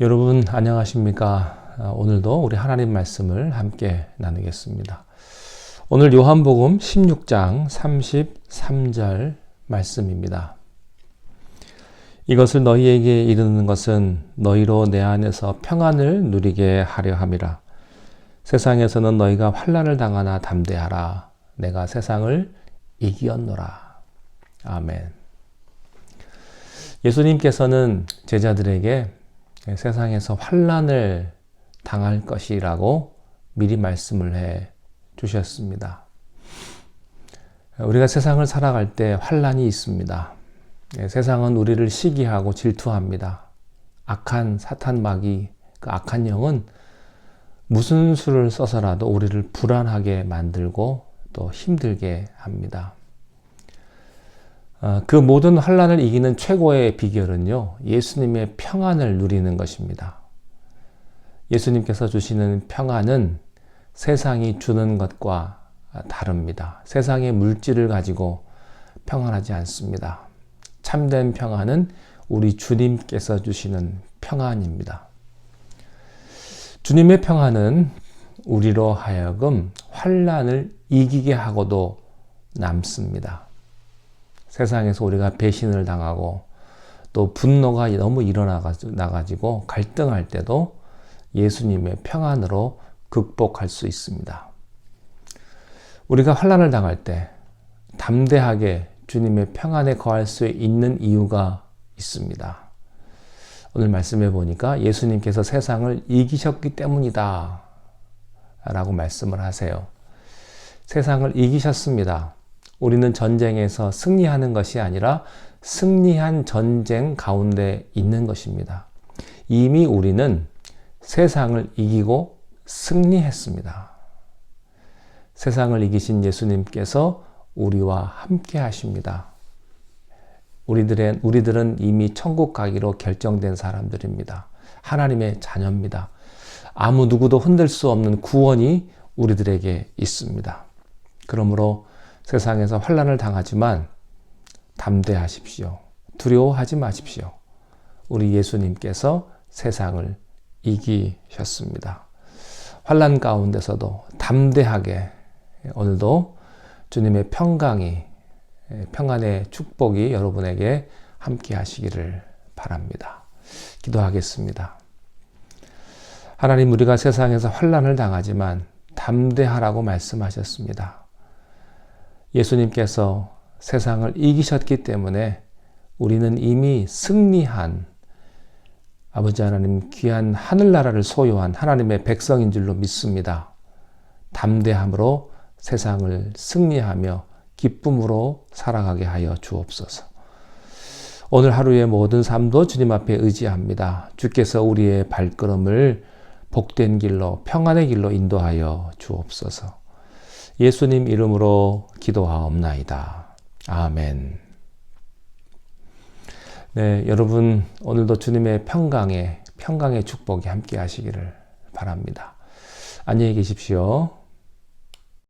여러분 안녕하십니까? 아, 오늘도 우리 하나님 말씀을 함께 나누겠습니다. 오늘 요한복음 16장 33절 말씀입니다. 이것을 너희에게 이르는 것은 너희로 내 안에서 평안을 누리게 하려 함이라. 세상에서는 너희가 환난을 당하나 담대하라. 내가 세상을 이기었노라. 아멘. 예수님께서는 제자들에게 세상에서 환란을 당할 것이라고 미리 말씀을 해 주셨습니다. 우리가 세상을 살아갈 때 환란이 있습니다. 세상은 우리를 시기하고 질투합니다. 악한 사탄 마귀, 그 악한 영은 무슨 수를 써서라도 우리를 불안하게 만들고 또 힘들게 합니다. 어, 그 모든 환란을 이기는 최고의 비결은요, 예수님의 평안을 누리는 것입니다. 예수님께서 주시는 평안은 세상이 주는 것과 다릅니다. 세상의 물질을 가지고 평안하지 않습니다. 참된 평안은 우리 주님께서 주시는 평안입니다. 주님의 평안은 우리로 하여금 환란을 이기게 하고도 남습니다. 세상에서 우리가 배신을 당하고 또 분노가 너무 일어나가지고 갈등할 때도 예수님의 평안으로 극복할 수 있습니다. 우리가 환란을 당할 때 담대하게 주님의 평안에 거할 수 있는 이유가 있습니다. 오늘 말씀해 보니까 예수님께서 세상을 이기셨기 때문이다. 라고 말씀을 하세요. 세상을 이기셨습니다. 우리는 전쟁에서 승리하는 것이 아니라 승리한 전쟁 가운데 있는 것입니다. 이미 우리는 세상을 이기고 승리했습니다. 세상을 이기신 예수님께서 우리와 함께 하십니다. 우리들의, 우리들은 이미 천국 가기로 결정된 사람들입니다. 하나님의 자녀입니다. 아무 누구도 흔들 수 없는 구원이 우리들에게 있습니다. 그러므로 세상에서 환란을 당하지만 담대하십시오. 두려워하지 마십시오. 우리 예수님께서 세상을 이기셨습니다. 환란 가운데서도 담대하게 오늘도 주님의 평강이 평안의 축복이 여러분에게 함께 하시기를 바랍니다. 기도하겠습니다. 하나님 우리가 세상에서 환란을 당하지만 담대하라고 말씀하셨습니다. 예수님께서 세상을 이기셨기 때문에 우리는 이미 승리한 아버지 하나님 귀한 하늘나라를 소유한 하나님의 백성인 줄로 믿습니다. 담대함으로 세상을 승리하며 기쁨으로 살아가게 하여 주옵소서. 오늘 하루의 모든 삶도 주님 앞에 의지합니다. 주께서 우리의 발걸음을 복된 길로 평안의 길로 인도하여 주옵소서. 예수님 이름으로 기도하옵나이다. 아멘. 네, 여러분 오늘도 주님의 평강에 평강의 축복이 함께 하시기를 바랍니다. 안녕히 계십시오.